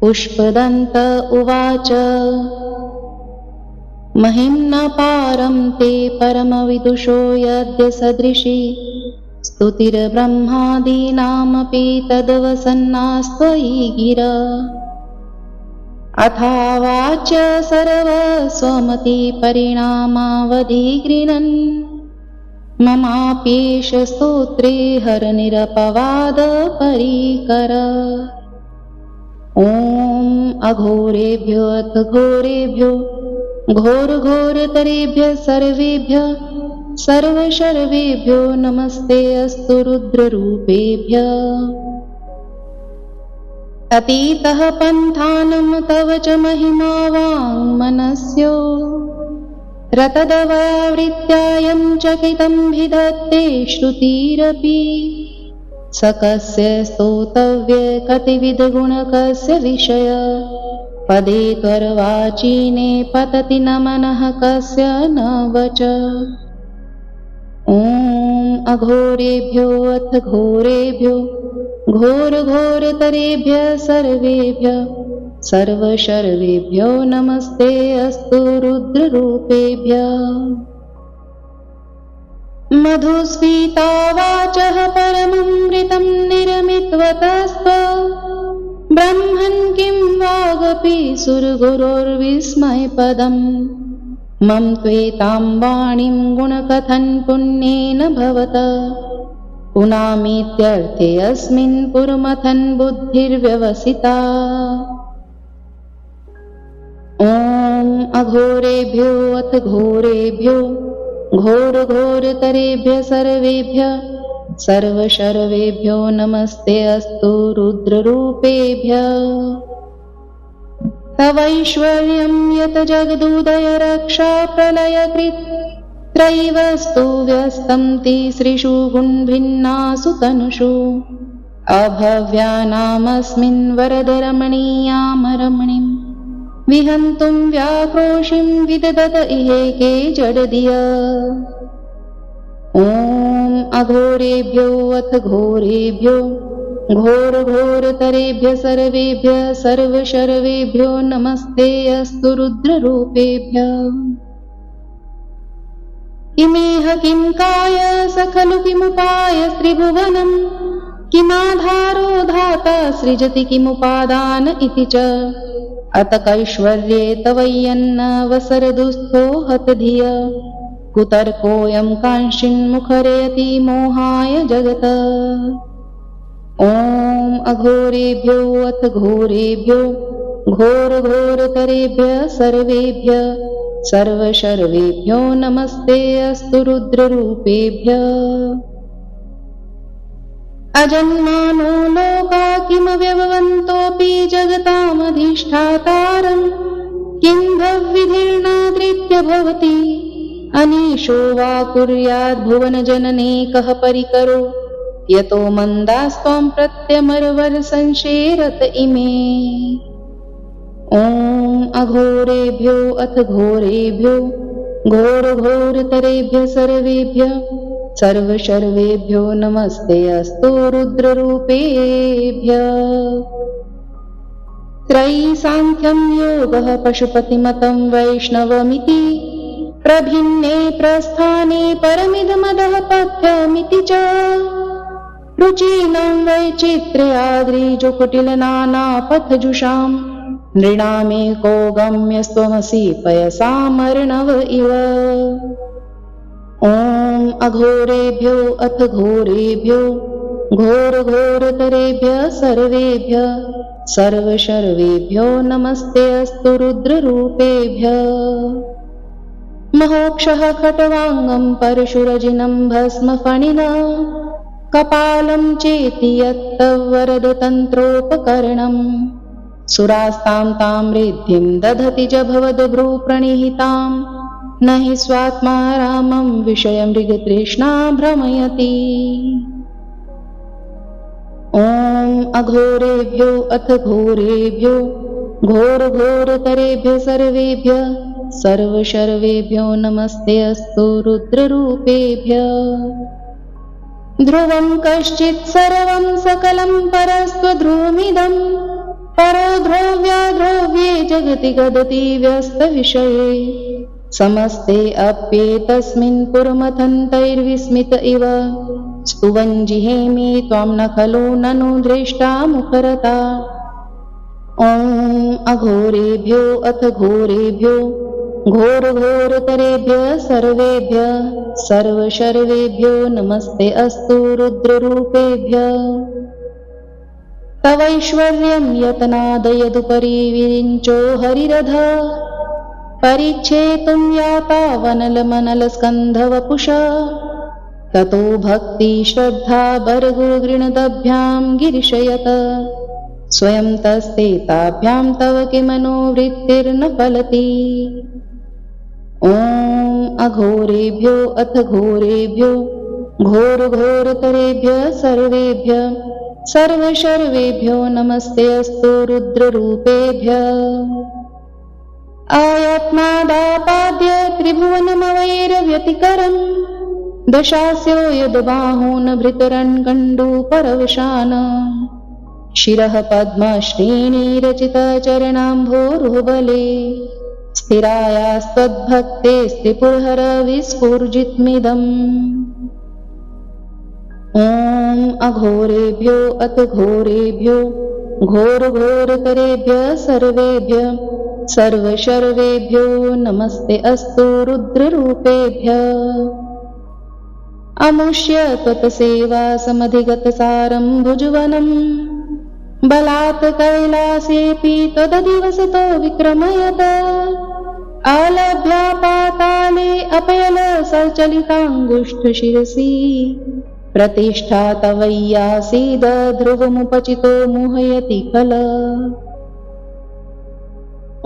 पुष्पदन्त उवाच। महिम्न पारं ते परमविदुषो यद्य सदृशी स्तुतिर्ब्रह्मादीनामपि तद्वसन्नास्त्वयि गिर। अथावाच्य सर्वस्वमतिपरिणामावधिगृणन् ममाप्येष स्तोत्रे हरनिरपवादपरिकर ॐ अघोरेभ्योऽथ घोरेभ्यो घोरघोरतरेभ्यः सर्वेभ्यः सर्वशर्वेभ्यो नमस्ते अस्तु रुद्ररूपेभ्यः। अतीतः पन्थानं तव च महिमा वाङ्मनस्यो रतदवावृत्यायं चकितं भिदत्ते श्रुतिरपि स कस्य स्तोतव्य कतिविधगुणकस्य विषय। पदे त्वर्वाचीने पतति न मनः कस्य न वच। ॐ अघोरेभ्यो अथ घोरेभ्यो घोरघोरतरेभ्यः सर्वेभ्यः। सर्वशर्वेभ्यो नमस्ते अस्तु रुद्ररूपेभ्यः मधुस्फीतावाचः परममृतं निर्मित्वतस्त्व ब्रह्मन् किं वागपि सुरगुरोर्विस्मयपदम् मम त्वेतां वाणीं गुणकथन् पुण्येन भवत। पुनामीत्यर्थे अस्मिन् पुरमथन् बुद्धिर्व्यवसिता। ॐ अघोरेभ्यो अथ घोरेभ्यो घोरघोरतरेभ्यः सर्वेभ्यः सर्वशर्वेभ्यो नमस्ते अस्तु रुद्ररूपेभ्यः। तवैश्वर्यं यत् जगदुदय रक्षा प्रलयकृत् त्रैवस्तु व्यस्तं तिसृषु गुणभिन्नासु तनुषु अभव्यानामस्मिन् वरदरमणीयामरमणिं विहन्तुं व्याक्रोशिं विदधत इहेके ॐ अघोरेभ्यो अथ घोरेभ्यो घोरघोरतरेभ्यः सर्वेभ्यः सर्वशर्वेभ्यो नमस्ते अस्तु रुद्ररूपेभ्यः। किमेह किं काय स खलु किमुपाय त्रिभुवनम् किमाधारो धाता सृजति किमुपादान इति च अत कैश्वर्ये तवय्यन्नवसरदुःस्थो हतधिय। कुतर्कोऽयं कांशिन्मुखरयति मोहाय जगत। ॐ अघोरेभ्यो अथ घोरेभ्यो घोरघोरतरेभ्यः सर्वेभ्यः। सर्वशर्वेभ्यो नमस्ते अस्तु रुद्ररूपेभ्यः अजन्मानो लोका किमव्यवन्तोऽपि जगतामधिष्ठातारम्? किं भवविधिर्नादृत्य भवति? अनीशो वा कुर्याद्भुवनजनने कः परिकरो? यतो मन्दास्त्वां प्रत्यमरवरसंशेरत इमे। ॐ अघोरेभ्यो अथ घोरेभ्यो घोरघोरतरेभ्यः सर्वेभ्यः सर्वशर्वेभ्यो नमस्ते अस्तु रुद्ररूपेभ्यः। त्रयीसाङ्ख्यं योगः पशुपतिमतं वैष्णवमिति प्रभिन्ने प्रस्थाने परमिदमदः पथ्यमिति च। रुचीनां वैचित्र्याद्रिजुकुटिलनानापथजुषाम् नृणामेको गम्यस्त्वमसि पयसामर्णव इव ॐ अघोरेभ्यो अथ घोरेभ्यो घोरघोरतरेभ्यः सर्वेभ्यः सर्वशर्वेभ्यो नमस्ते अस्तु रुद्ररूपेभ्यः। महोक्षः खट्वाङ्गं परशुरजिनं भस्मफणिना कपालं चेति यत्तवरदतन्त्रोपकरणम् सुरास्तां तां रिद्धिं दधति च भवद्भ्रूप्रणिहितां न हि स्वात्मा रामं विषयमृगतृष्णा भ्रमयति। ॐ अघोरेभ्यो अथ घोरेभ्यो घोरघोरतरेभ्यः सर्वेभ्यः सर्वशर्वेभ्यो नमस्ते अस्तु रुद्ररूपेभ्यः। ध्रुवं कश्चित् सर्वं सकलं परस्त्वध्रुवमिदम् परो जगति गदति व्यस्तविषये समस्ते अप्येतस्मिन् पुरमथन्तैर्विस्मित इव। स्तुवञ्जिहेमि त्वां न खलु ननु दृष्टा मुखरता ॐ अघोरेभ्यो अथ घोरेभ्यो घोरघोरतरेभ्य सर्वेभ्य सर्वशर्वेभ्यो नमस्ते अस्तु रुद्ररूपेभ्य। तवैश्वर्यं यतनादयदुपरि विरिञ्चो हरिरध परिच्छेतुं याता वनलमनलस्कन्धवपुष ततो भक्तिश्रद्धा बर्गुगृणदभ्यां गिरिशयत। स्वयं तस्ते ताभ्यां तव किमनोवृत्तिर्न फलति। ॐ अघोरेभ्यो अथ घोरेभ्यो घोरघोरतरेभ्य सर्वेभ्य सर्वशर्वेभ्यो नमस्ते अस्तु रुद्ररूपेभ्य आयत्नादापाद्य त्रिभुवनमवैरव्यतिकरम् दशास्यो यद्बाहून् भृतरन् कण्डूपरवशान शिरः पद्मश्रेणीरचितचरणाम्भोरुबले स्थिरायास्त्वद्भक्ते स्त्रिपुरहरविस्फुर्जित्मिदम्। ॐ अघोरेभ्यो अथ घोरेभ्यो घोरघोरतरेभ्य सर्वेभ्य सर्वशर्वेभ्यो नमस्ते अस्तु रुद्ररूपेभ्य। अमुष्य त्वत्सेवासमधिगतसारम् भुजवनम् बलात् कैलासेऽपि त्वदधिवसतो विक्रमयत। आलभ्यापाताले अपयल सचलिताङ्गुष्ठशिरसि। प्रतिष्ठा तवय्यासीदध्रुवमुपचितो मोहयति खल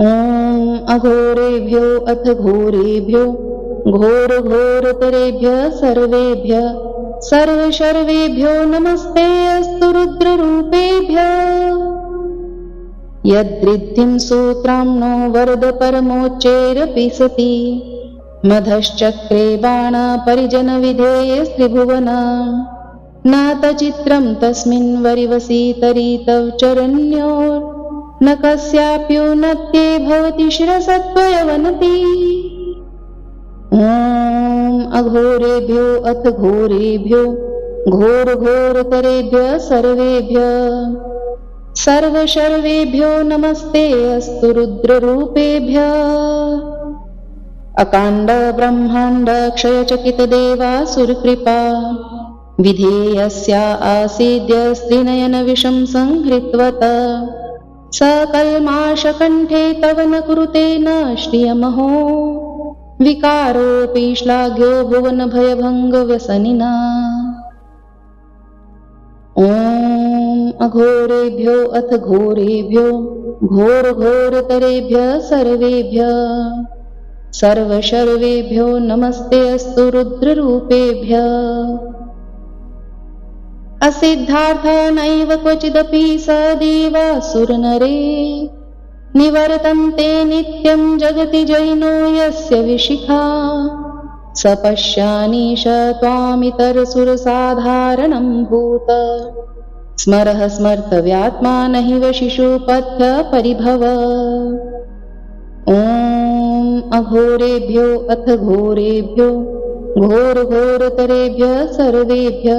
ॐ अघोरेभ्यो अथ घोरेभ्यो घोरघोरतरेभ्य सर्वेभ्य सर्वशर्वेभ्यो नमस्ते अस्तु रुद्ररूपेभ्य। यद्वृद्धिं सूत्राम्नो वरद परमोच्चैरपि सति। मधश्चक्रे बाणपरिजनविधेयस्त्रिभुवन नातचित्रं तस्मिन् वरिवसि तरि चरण्योर्न कस्याप्योन्नत्ये भवति शिरसत्त्वयवनति ॐ अघोरेभ्यो अथ घोरेभ्यो घोरघोरतरेभ्य सर्वेभ्य। सर्वशर्वेभ्यो नमस्ते अस्तु रुद्ररूपेभ्य। अकाण्ड ब्रह्माण्ड क्षयचकितदेवासुरकृपा विधेयस्या आसीद्य स्त्रीनयनविषं संहृत्वत सकल्माशकण्ठे तव न कुरुते न श्रियमहो विकारोऽपि श्लाघ्यो भुवनभयभङ्गव्यसनिना। ॐ अघोरेभ्यो अथ घोरेभ्यो घोरघोरतरेभ्य सर्वेभ्य। सर्वशर्वेभ्यो नमस्ते अस्तु रुद्ररूपेभ्य असिद्धार्थ नैव क्वचिदपि स देवासुरनरे निवर्तन्ते नित्यं जगति जैनो यस्य विशिखा। स पश्यानीश त्वामितरसुरसाधारणं भूत। स्मरः स्मर्तव्यात्मा न हि वशिशुपथ्य परिभव। ॐ अघोरेभ्यो अथ घोरेभ्यो घोरघोरतरेभ्य सर्वेभ्य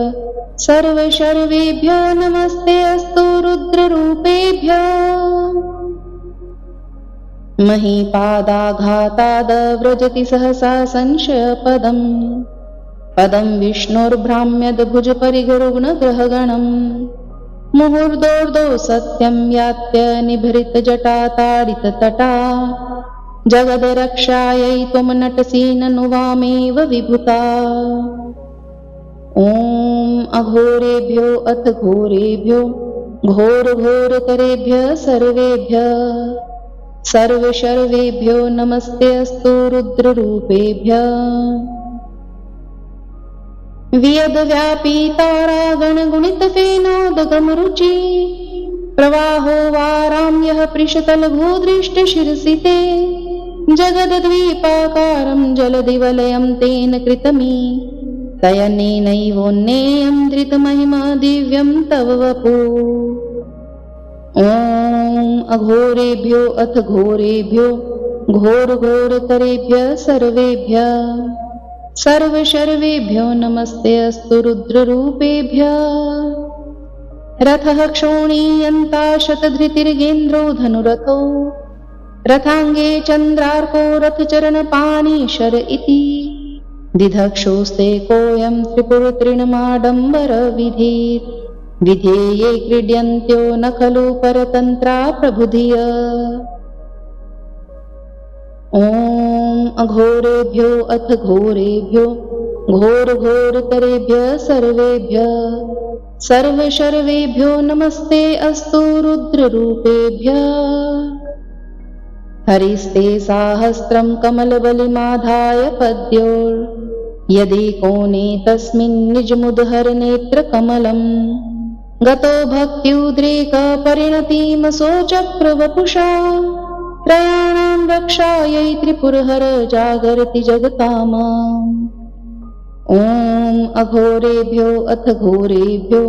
सर्वशर्वेभ्यो नमस्ते अस्तु रुद्ररूपेभ्य। महीपादाघातादव्रजति सहसा संशयपदम्। पदं विष्णोर्भ्राम्यद्भुजपरिगरुग्णग्रहगणम् मुहुर्दोर्दो सत्यं यात्य निभृतजटाताडिततटा। जगदरक्षायै त्वं नटसि ननु वामेव विभुता अघोरेभ्यो अथ घोरेभ्यो घोरघोरतरेभ्य सर्वेभ्य। सर्वशर्वेभ्यो नमस्ते अस्तु रुद्ररूपेभ्य। वियद्व्यापीतारागणगुणितफेनोदगमरुचि प्रवाहो वाराम्यः पृषतलभूदृष्टशिरसि ते। जगद्द्वीपाकारं जलदिवलयं तेन कृतमी तयनेनैवोन्नेयं धृतमहिमा दिव्यं तव वपु। ॐ अघोरेभ्यो अथ घोरेभ्यो घोरघोरतरेभ्यः सर्वेभ्यः। सर्वशर्वेभ्यो नमस्ते अस्तु रुद्ररूपेभ्यः। रथः क्षोणीयन्ता शतधृतिर्गेन्द्रो धनुरथो रथाङ्गे चन्द्रार्को रथचरणपानीशर इति दिधक्षोस्ते कोऽयं त्रिपुरतृणमाडम्बरविधेत् विधेये क्रीड्यन्त्यो न खलु परतन्त्रा प्रबुधिय ॐ अघोरेभ्यो अथ घोरेभ्यो घोरघोरतरेभ्यः सर्वेभ्यः। सर्वशर्वेभ्यो नमस्ते अस्तु रुद्ररूपेभ्यः हरिस्ते साहस्रं कमलबलिमाधाय पद्योर्। यदि कोणे तस्मिन् निजमुदहरनेत्रकमलम्। गतो भक्त्युद्रेकपरिणतिमसोचक्रवपुषा त्रयाणां रक्षायै त्रिपुरहर जागर्ति जगताम। ॐ अघोरेभ्यो अथ घोरेभ्यो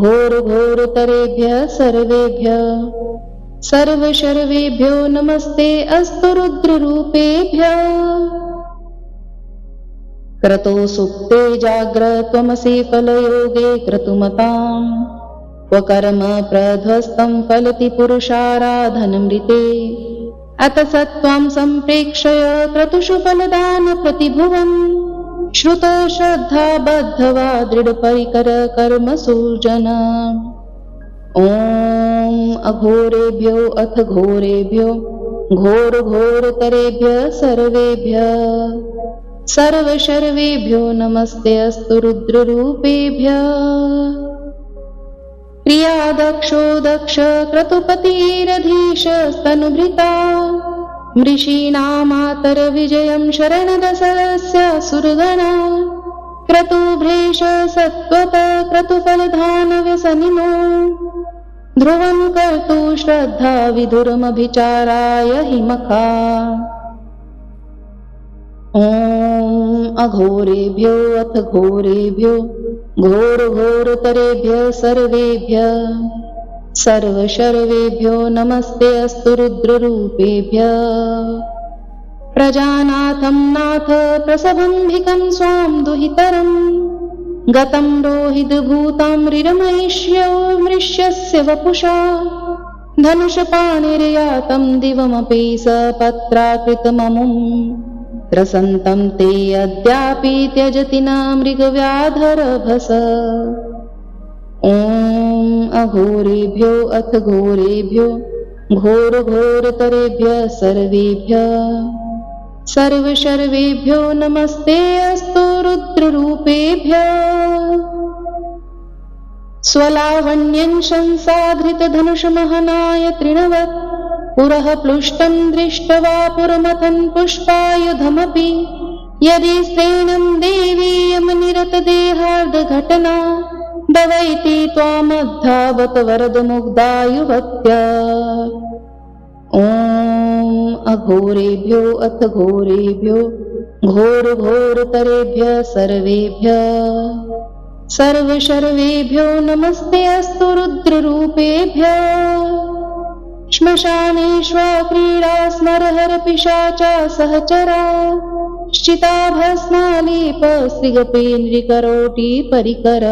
घोरघोरतरेभ्यः सर्वेभ्यः सर्वशर्वेभ्यो नमस्ते अस्तु रुद्ररूपेभ्यः। क्रतो सुप्ते जाग्रत्वमसि फलयोगे क्रतुमताम्। क्वकर्म प्रध्वस्तं फलति पुरुषाराधनमृते। अत स त्वां सम्प्रेक्षय क्रतुषु फलदानप्रतिभुवम् श्रुतो श्रद्धा बद्धवा दृढपरिकर कर्मसु जना ॐ अघोरेभ्यो अथ घोरेभ्यो घोरघोरतरेभ्यः सर्वेभ्यः। सर्वशर्वेभ्यो नमस्ते अस्तु रुद्ररूपेभ्यः। प्रिया दक्षो दक्ष क्रतुपतिरधीशस्तनुभृता मृषीणामातरविजयं शरणदशस्य सुरगणा क्रतुभ्रेष सत्त्वत क्रतुफलधानव्यसनिनो ध्रुवं कर्तु श्रद्धा विधुरमभिचाराय हिमखा ॐ अघोरेभ्यो अथ घोरेभ्यो घोरघोरतरेभ्यः सर्वेभ्यः। सर्वशर्वेभ्यो नमस्ते अस्तु रुद्ररूपेभ्यः। प्रजानाथं नाथ प्रसभम्भिकं स्वां दुहितरम् गतं रोहितभूतां रिरमयिष्यो मृष्यस्य वपुषा। धनुषपाणिर्यातं दिवमपि स पत्राकृतममुम् त्रसन्तं ते अद्यापि त्यजति न मृगव्याधरभस ॐ अघोरेभ्यो अथ घोरेभ्यो घोरघोरतरेभ्यः सर्वेभ्यः सर्वशर्वेभ्यो नमस्ते अस्तु रुद्ररूपेभ्यः। स्वलावण्यं शंसाधृतधनुषमहनाय तृणवत् पुरः प्लुष्टं दृष्ट्वा पुरमथन् पुष्पायुधमपि यदि स्त्रीणं देवीयमनिरतदेहार्धघटना दवैति त्वामद्धावत वरदमुग्धायुवत्या अघोरेभ्यो अथ घोरेभ्यो घोरघोरतरेभ्यः सर्वेभ्यः। सर्वशर्वेभ्यो नमस्ते अस्तु रुद्ररूपेभ्यः। श्मशानेष्वा क्रीडा स्मरहरपिशाचा सहचरा श्चिताभस्मालीपस्त्रिगपेन्द्रिकरोटी परिकर।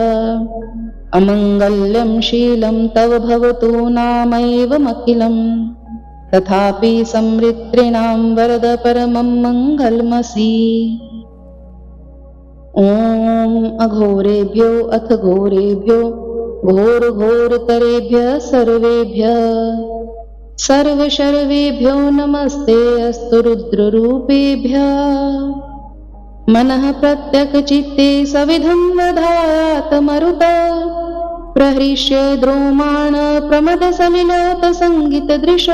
अमङ्गल्यं शीलं तव भवतु नामैवमखिलम् तथापि संवृत्रिणां वरद परमं मङ्गलमसि। ॐ अघोरेभ्यो अथ घोरेभ्यो घोरघोरतरेभ्यः सर्वेभ्यः। सर्वशर्वेभ्यो नमस्ते अस्तु रुद्ररूपेभ्यः। मनः प्रत्यक्चित्ते सविधं वधायात मरुत प्रहृष्य द्रोमाण प्रमदसलिलोतसङ्गितदृश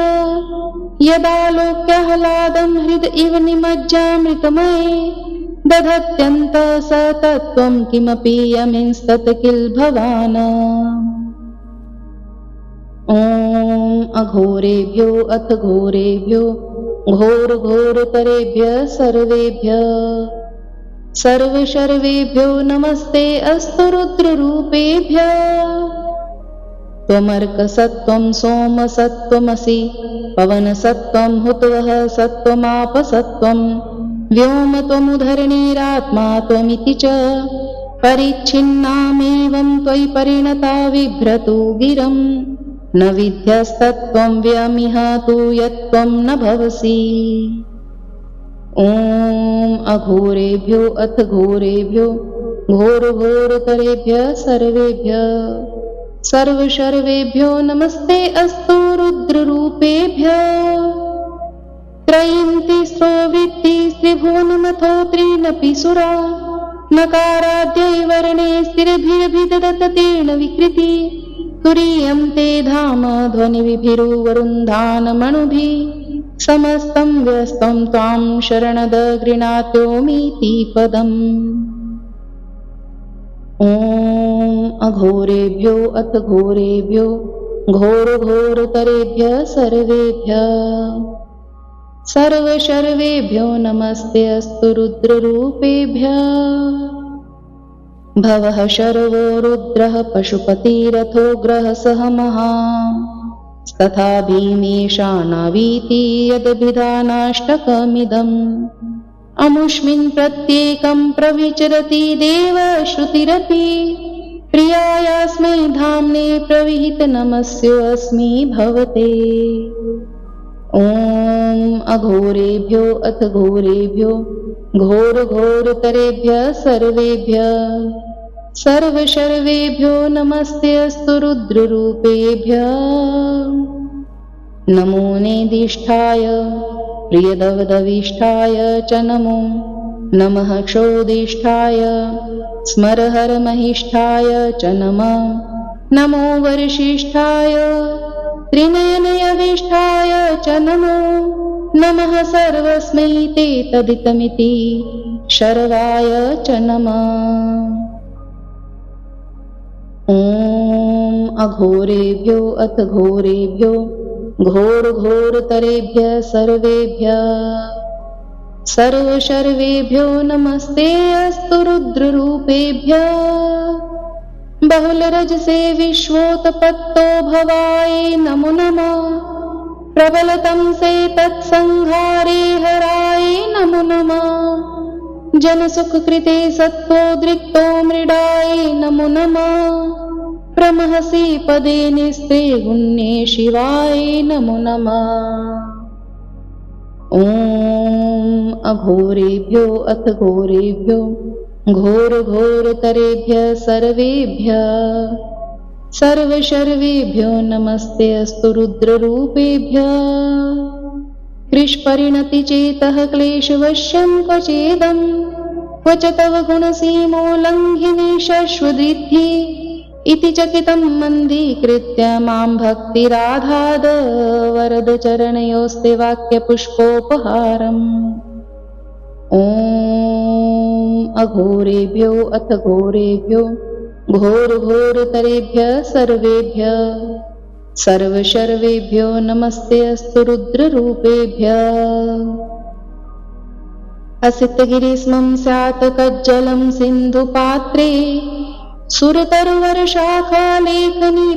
यदालोक्याह्लादं हृद इव निमज्जामृतमये। दधत्यन्त स तत्त्वं किमपि यमिंस्तत् किल भवान्। ॐ अघोरेभ्यो अथ घोरेभ्यो घोरघोरतरेभ्यः सर्वेभ्यः सर्वशर्वेभ्यो नमस्ते अस्तु रुद्ररूपेभ्यः। त्वमर्कसत्त्वं सोमसत्त्वमसि पवनसत्त्वं हुतवः व्योम त्वमुधरणीरात्मा त्वमिति च। परिच्छिन्नामेवं त्वयि परिणता बिभ्रतु गिरम्। न विद्यस्तत्त्वं व्यमिह तु यत्त्वं न भवसि ॐ अघोरेभ्यो अथ घोरेभ्यो घोरघोरतरेभ्यः सर्वेभ्यः। सर्वशर्वेभ्यो नमस्ते अस्तु रुद्ररूपेभ्यः। त्रयन्ति स्ववित्ति त्रिभुवनमथो त्रीनपि सुरा नकाराद्यै वर्णे तेन विकृति। तुरीयं ते धाम ध्वनिविभिरुवरुन्धानमणुभिः समस्तं व्यस्तं त्वां शरणद गृणात्योमीति पदम्। ॐ अघोरेभ्यो अथ घोरेभ्यो घोरघोरतरेभ्यः सर्वेभ्यः। सर्वशर्वेभ्यो नमस्ते अस्तु रुद्ररूपेभ्यः। भवः शर्वो रुद्रः पशुपतिरथोग्रः सह महा तथा भीमेशानावीति यदभिधानाष्टकमिदम्। अमुष्मिन् प्रत्येकं प्रविचरति देवश्रुतिरपि प्रियायास्मै धाम्ने प्रविहितनमस्योऽस्मि भवते। ॐ अघोरेभ्यो अथ घोरेभ्यो। घोरघोरतरेभ्यः सर्वेभ्यः। सर्वशर्वेभ्यो नमस्ते अस्तु रुद्ररूपेभ्यः। नमो नेदिष्ठाय प्रियदवदविष्ठाय च नमो। नमः क्षोदिष्ठाय स्मरहरमहिष्ठाय च नमः। नमो वर्षिष्ठाय त्रिनयनयविष्ठाय च नमो। नमः सर्वस्मै ते तदितमिति शर्वाय च नमः ॐ अघोरेभ्यो अथ घोरेभ्यो घोरघोरतरेभ्यः सर्वेभ्यः। सर्वशर्वेभ्यो नमस्ते अस्तु रुद्ररूपेभ्यः। बहुलरजसे विश्वोत्पत्तो भवाय नमो नमः। प्रबलतं से तत्संहारे हराय नमो नमः जनसुखकृते सत्त्वोद्रिक्तो मृडाय नमो नमः। प्रमहसि पदे निस्ते गुण्ये शिवाय नमो नमः। ॐ अघोरेभ्यो अथ घोरेभ्यो घोरघोरतरेभ्यः सर्वेभ्यः। सर्वशर्वेभ्यो नमस्ते अस्तु रुद्ररूपेभ्यः कृष्परिणतिचेतः क्लेशवश्यं क्वचेदम् क्व च तव गुणसीमोल्लङ्घिनी शश्वदृद्धि इति चकितं मन्दीकृत्य मां भक्तिराधाद वरदचरणयोस्ते वाक्यपुष्पोपहारम्। ॐ अघोरेभ्यो अथ घोरेभ्यो। घोरघोरतरेभ्यः सर्वेभ्यः सर्वशर्वेभ्यो नमस्ते अस्तु रुद्ररूपेभ्यः। असितगिरिस्मं स्यात् कज्जलं सिन्धुपात्रे सुरतरुवरशाखालेखनी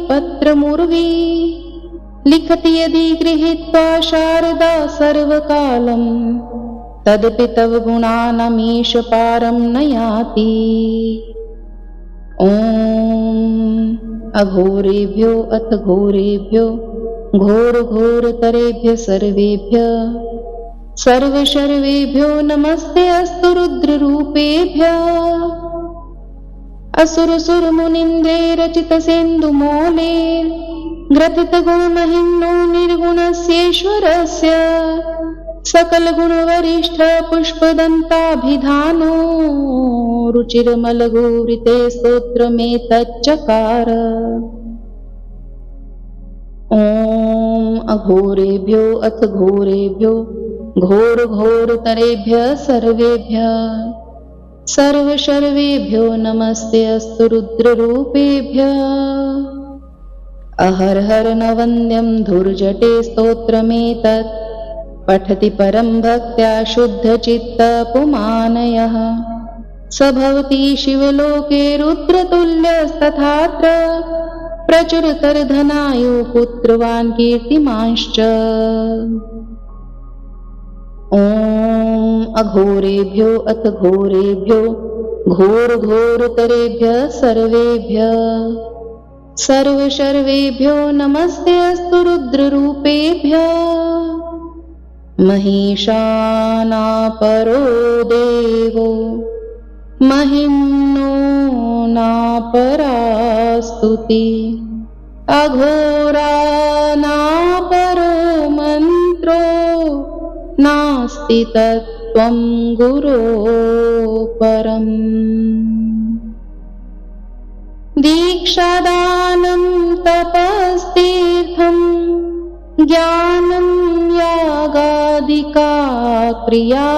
पत्रमुर्वी लिखति यदि गृहीत्वा शारदा सर्वकालम् तदपि तव गुणानमीश पारं न याति ॐ अघोरेभ्यो अथ घोरेभ्यो घोरघोरतरेभ्यः सर्वेभ्यः। सर्वशर्वेभ्यो नमस्ते अस्तु रुद्ररूपेभ्यः। असुरसुरमुनिन्द्रे रचितसेन्दुमौले ग्रथितगुणमहिम्नो निर्गुणस्येश्वरस्य सकलगुणवरिष्ठ पुष्पदन्ताभिधानो रुचिरमलगोवृते स्तोत्रमेतच्चकार। ॐ अघोरेभ्यो अथ घोरेभ्यो घोरघोरतरेभ्यः सर्वेभ्यः। सर्वशर्वेभ्यो नमस्ते अस्तु रुद्ररूपेभ्यः। अहर्हर न वन्द्यं धुर्जटे स्तोत्रमेतत् पठति परं भक्त्या शुद्धचित्तपुमानयः। स भवति शिवलोके रुद्रतुल्यस्तथात्र प्रचुरतरधनायो पुत्रवान् कीर्तिमांश्च। ॐ अघोरेभ्यो अथ घोरेभ्यो घोरघोरतरेभ्यः सर्वेभ्यः। सर्वशर्वेभ्यो नमस्ते अस्तु रुद्ररूपेभ्यः महिषानापरो देवो महिम्नो नापरास्तुति। अघोरानापरो मन्त्रो नास्ति तत्त्वं गुरो परम्। दीक्षादानं तपस्तीर्थं ज्ञानं क्रिया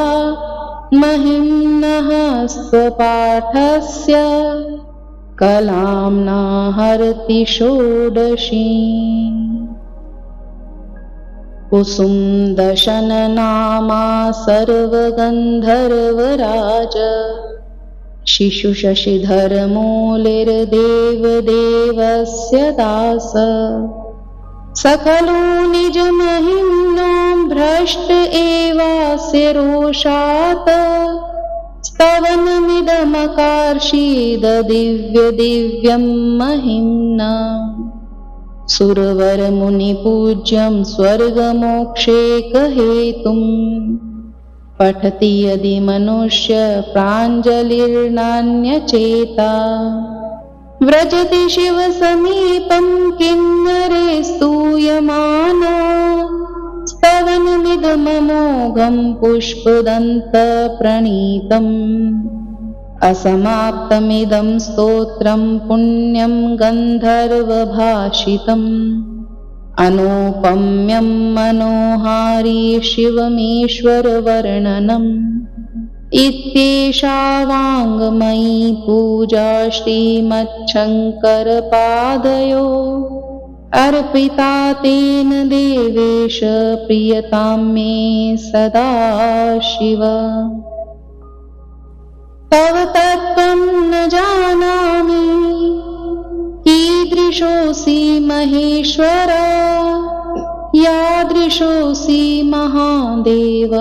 महिम्नः स्वपाठस्य कलां हरति षोडशी। कुसुन्दशननामा सर्वगन्धर्वराज शिशुशशिधरमूलिर्देवदेवस्य दास स खलु निजमहिम्नो भ्रष्ट एवास्य रोषात्। स्तवनमिदमकार्षीददिव्यदिव्यं महिम्ना। सुरवरमुनिपूज्यं स्वर्गमोक्षेकहेतुम् पठति यदि मनुष्य प्राञ्जलिर्नान्यचेता व्रजति शिवसमीपं किन्नरे स्तूयमाना स्तवनमिदममोघं पुष्पदन्तप्रणीतम् असमाप्तमिदं स्तोत्रं पुण्यं गन्धर्वभाषितम् अनोपम्यं मनोहारी शिवमेश्वरवर्णनम् इत्येषा वाङ्मयी पूजा श्रीमच्छङ्करपादयो। अर्पिता तेन देवेश प्रियतां मे सदा शिव तव तत्त्वं न जानामि कीदृशोऽसि महेश्वर यादृशोऽसि महादेव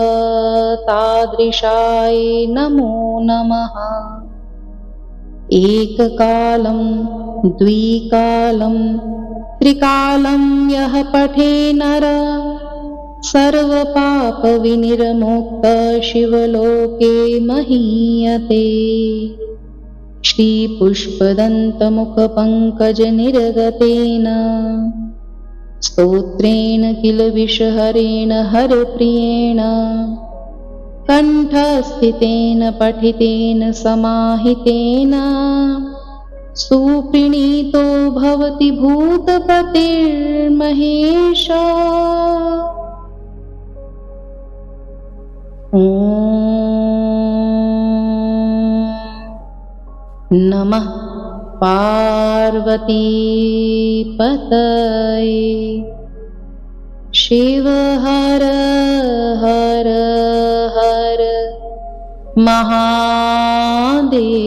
तादृशाय नमो नमः। एककालं द्विकालं त्रिकालं यः पठे नर सर्वपापविनिर्मुक्त शिवलोके महीयते। श्रीपुष्पदन्तमुखपङ्कजनिर्गतेन स्तोत्रेण किल विषहरेण हरप्रियेण। कण्ठस्थितेन पठितेन समाहितेन। सुप्रीणीतो भवति भूतपतिर्महेश। नमः पार्वतीपतये। शिव हर हर हर महादेव